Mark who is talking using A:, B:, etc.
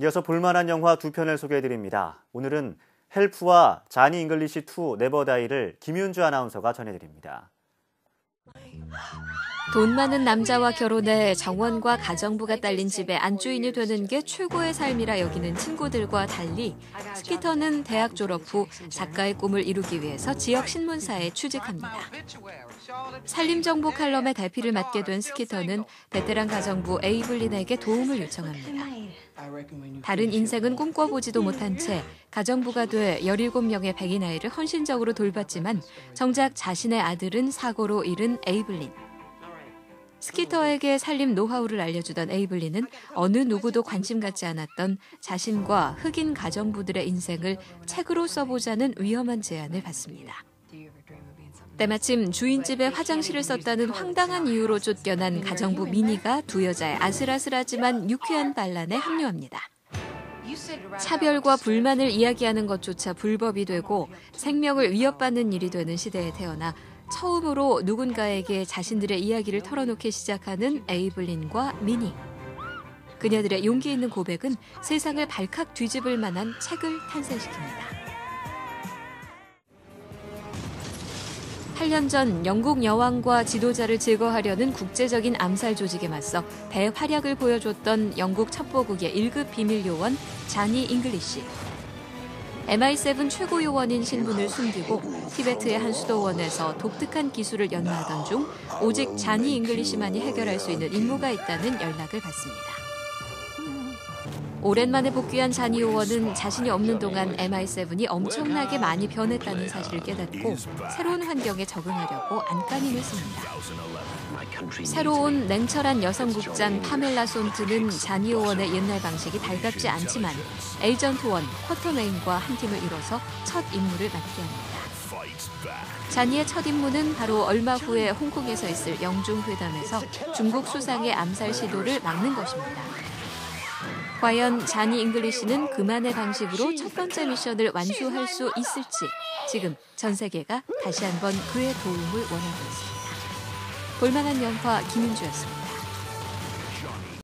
A: 이어서 볼만한 영화 두 편을 소개해드립니다. 오늘은 헬프와 자니 잉글리시 2 네버다이를 김윤주 아나운서가 전해드립니다.
B: 돈 많은 남자와 결혼해 정원과 가정부가 딸린 집의 안주인이 되는 게 최고의 삶이라 여기는 친구들과 달리 스키터는 대학 졸업 후 작가의 꿈을 이루기 위해서 지역 신문사에 취직합니다. 산림정보 칼럼의 대피를 맡게 된 스키터는 베테랑 가정부 에이블린에게 도움을 요청합니다. 다른 인생은 꿈꿔보지도 못한 채 가정부가 돼 17명의 백인 아이를 헌신적으로 돌봤지만 정작 자신의 아들은 사고로 잃은 에이블린. 스키터에게 살림 노하우를 알려주던 에이블리는 어느 누구도 관심 갖지 않았던 자신과 흑인 가정부들의 인생을 책으로 써보자는 위험한 제안을 받습니다. 때마침 주인집에 화장실을 썼다는 황당한 이유로 쫓겨난 가정부 미니가 두 여자의 아슬아슬하지만 유쾌한 반란에 합류합니다. 차별과 불만을 이야기하는 것조차 불법이 되고 생명을 위협받는 일이 되는 시대에 태어나 처음으로 누군가에게 자신들의 이야기를 털어놓기 시작하는 에이블린과 미니. 그녀들의 용기 있는 고백은 세상을 발칵 뒤집을 만한 책을 탄생시킵니다. 8년 전 영국 여왕과 지도자를 제거하려는 국제적인 암살 조직에 맞서 대활약을 보여줬던 영국 첩보국의 1급 비밀 요원 자니 잉글리시. MI7 최고 요원인 신분을 숨기고 티베트의 한 수도원에서 독특한 기술을 연마하던 중 오직 자니 잉글리시만이 해결할 수 있는 임무가 있다는 연락을 받습니다. 오랜만에 복귀한 자니 요원은 자신이 없는 동안 MI7이 엄청나게 많이 변했다는 사실을 깨닫고 새로운 환경에 적응하려고 안간힘을 씁니다. 새로운 냉철한 여성 국장 파멜라 손트는 자니 요원의 옛날 방식이 달갑지 않지만 에이전트 원 쿼터메인과 한 팀을 이뤄서 첫 임무를 맡게 합니다. 자니의 첫 임무는 바로 얼마 후에 홍콩에서 있을 영중 회담에서 중국 수상의 암살 시도를 막는 것입니다. 과연 자니 잉글리시는 그만의 방식으로 첫 번째 미션을 완수할 수 있을지 지금 전 세계가 다시 한번 그의 도움을 원하고 있습니다. 볼만한 영화 김윤주였습니다.